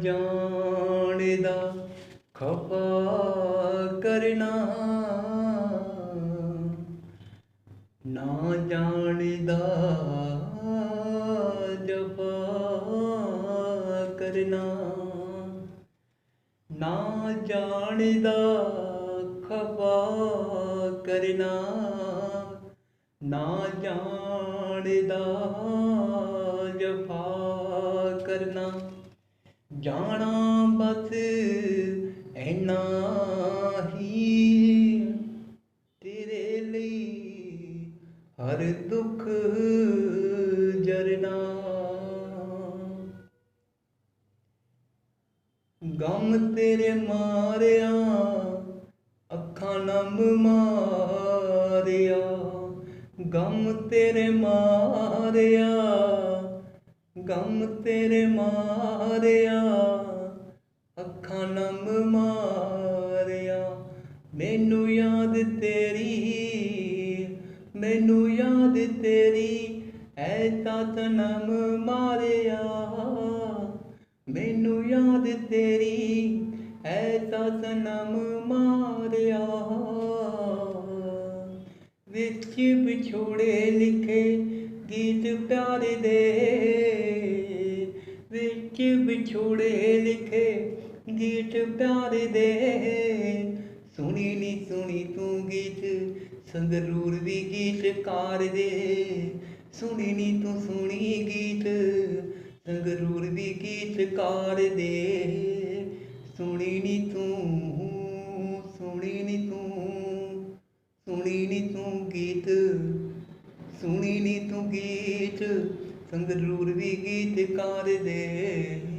ਜਾਣਦਾ ਖਫਾ ਕਰਨਾ। ਨਾ ਜਾਣਦਾ ਜਫਾ ਕਰਨਾ। ਨਾ ਜਾਣਦਾ ਖਫਾ ਕਰਨਾ। ਨਾ ਜਾਣਦਾ ਜਫਾ ਕਰਨਾ। ਜਾਣਾ ਬਸ ਐਨਾ ਹੀ। ਤੇਰੇ ਲਈ ਹਰ ਦੁੱਖ ਜਰਨਾ। ਗਮ ਤੇਰੇ ਮਾਰਿਆ, ਅੱਖਾਂ ਨਮ ਮਾਰਿਆ। ਗਮ ਤੇਰੇ ਮਾਰਿਆ ਗਮ ਤੇਰੇ ਮਾਰਿਆ, ਅੱਖਾਂ ਨਮ ਮਾਰਿਆ। ਮੈਨੂੰ ਯਾਦ ਤੇਰੀ, ਮੈਨੂੰ ਯਾਦ ਤੇਰੀ ਐ ਤਾਂ ਤਨਮ ਮਾਰਿਆ। ਮੈਨੂੰ ਯਾਦ ਤੇਰੀ ਐ ਤਾਂ ਨਮ ਮਾਰਿਆ। ਵਿੱਚ ਵਿਛੋੜੇ ਲਿਖੇ ਗੀਤ ਪਿਆਰੇ ਦੇ ਵਿਛੋੜੇ ਲਿਖੇ, ਗੀਤ ਪਿਆਰ ਦੇ। ਸੁਣੀ ਨੀ ਸੁਣੀ ਤੂੰ ਗੀਤ, ਸੰਗਰੂਰ ਵੀ ਗੀਤਕਾਰ ਦੇ। ਸੁਣੀ ਨੀ ਤੂੰ ਸੁਣੀ ਗੀਤ, ਸੰਗਰੂਰ ਵੀ ਗੀਤਕਾਰ ਦੇ। ਸੁਣੀ ਨੀ ਤੂੰ, ਸੁਣੀ ਨੀ ਤੂੰ, ਸੁਣੀ ਨੀ ਤੂੰ ਗੀਤ, ਸੁਣੀ ਨੀ ਤੂੰ ਗੀਤ, ਸੰਗਰੂਰ ਵੀ ਗੀਤਕਾਰ ਦੇ।